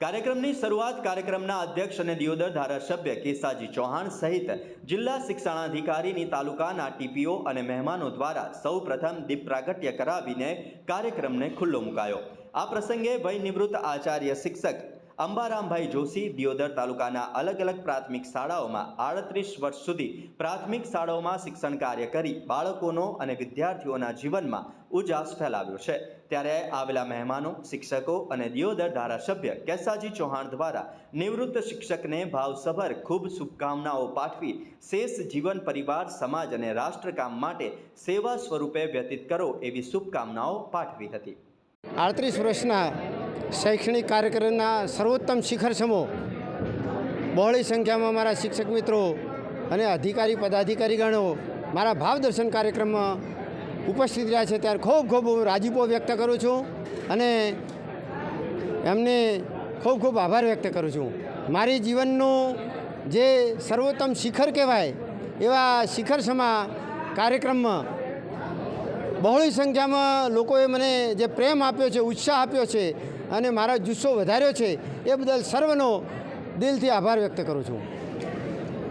કાર્યક્રમની શરૂઆત કાર્યક્રમના અધ્યક્ષ અને દિયોદર ધારાસભ્ય કેસાજી ચૌહાણ સહિત જિલ્લા શિક્ષણાધિકારીની તાલુકાના ટીપીઓ અને મહેમાનો દ્વારા સૌ પ્રથમ દીપ પ્રાગટ્ય કરાવીને કાર્યક્રમને ખુલ્લો મુકાયો. આ પ્રસંગે વય નિવૃત્ત આચાર્ય શિક્ષક અંબારામભાઈ જોશી દિયોદર તાલુકાના અલગ અલગ પ્રાથમિક શાળાઓમાં આડત્રીસ વર્ષ સુધી પ્રાથમિક શાળાઓમાં શિક્ષણ કાર્ય કરી બાળકોનો અને વિદ્યાર્થીઓના જીવનમાં ઉજાસ ફેલાવ્યો છે. ત્યારે આવેલા મહેમાનો, શિક્ષકો અને દિયોદર ધારાસભ્ય કેસાજી ચૌહાણ દ્વારા નિવૃત્ત શિક્ષકને ભાવસભર ખૂબ શુભકામનાઓ પાઠવી શેષ જીવન પરિવાર, સમાજ અને રાષ્ટ્રકામ માટે સેવા સ્વરૂપે વ્યતીત કરો એવી શુભકામનાઓ પાઠવી હતી. આડત્રીસ વર્ષના શૈક્ષણિક કાર્યક્રમના સર્વોત્તમ શિખર સમો બહોળી સંખ્યામાં મારા શિક્ષક મિત્રો અને અધિકારી, પદાધિકારીગણો મારા ભાવદર્શન કાર્યક્રમમાં ઉપસ્થિત રહ્યા છે. ત્યારે ખૂબ ખૂબ રાજીપો વ્યક્ત કરું છું અને એમને ખૂબ ખૂબ આભાર વ્યક્ત કરું છું. મારી જીવનનું જે સર્વોત્તમ શિખર કહેવાય એવા શિખર સમા કાર્યક્રમમાં બહોળી સંખ્યામાં લોકોએ મને જે પ્રેમ આપ્યો છે, ઉત્સાહ આપ્યો છે અને મારા જુસ્સો વધાર્યો છે, એ બદલ સર્વનો દિલથી આભાર વ્યક્ત કરું છું.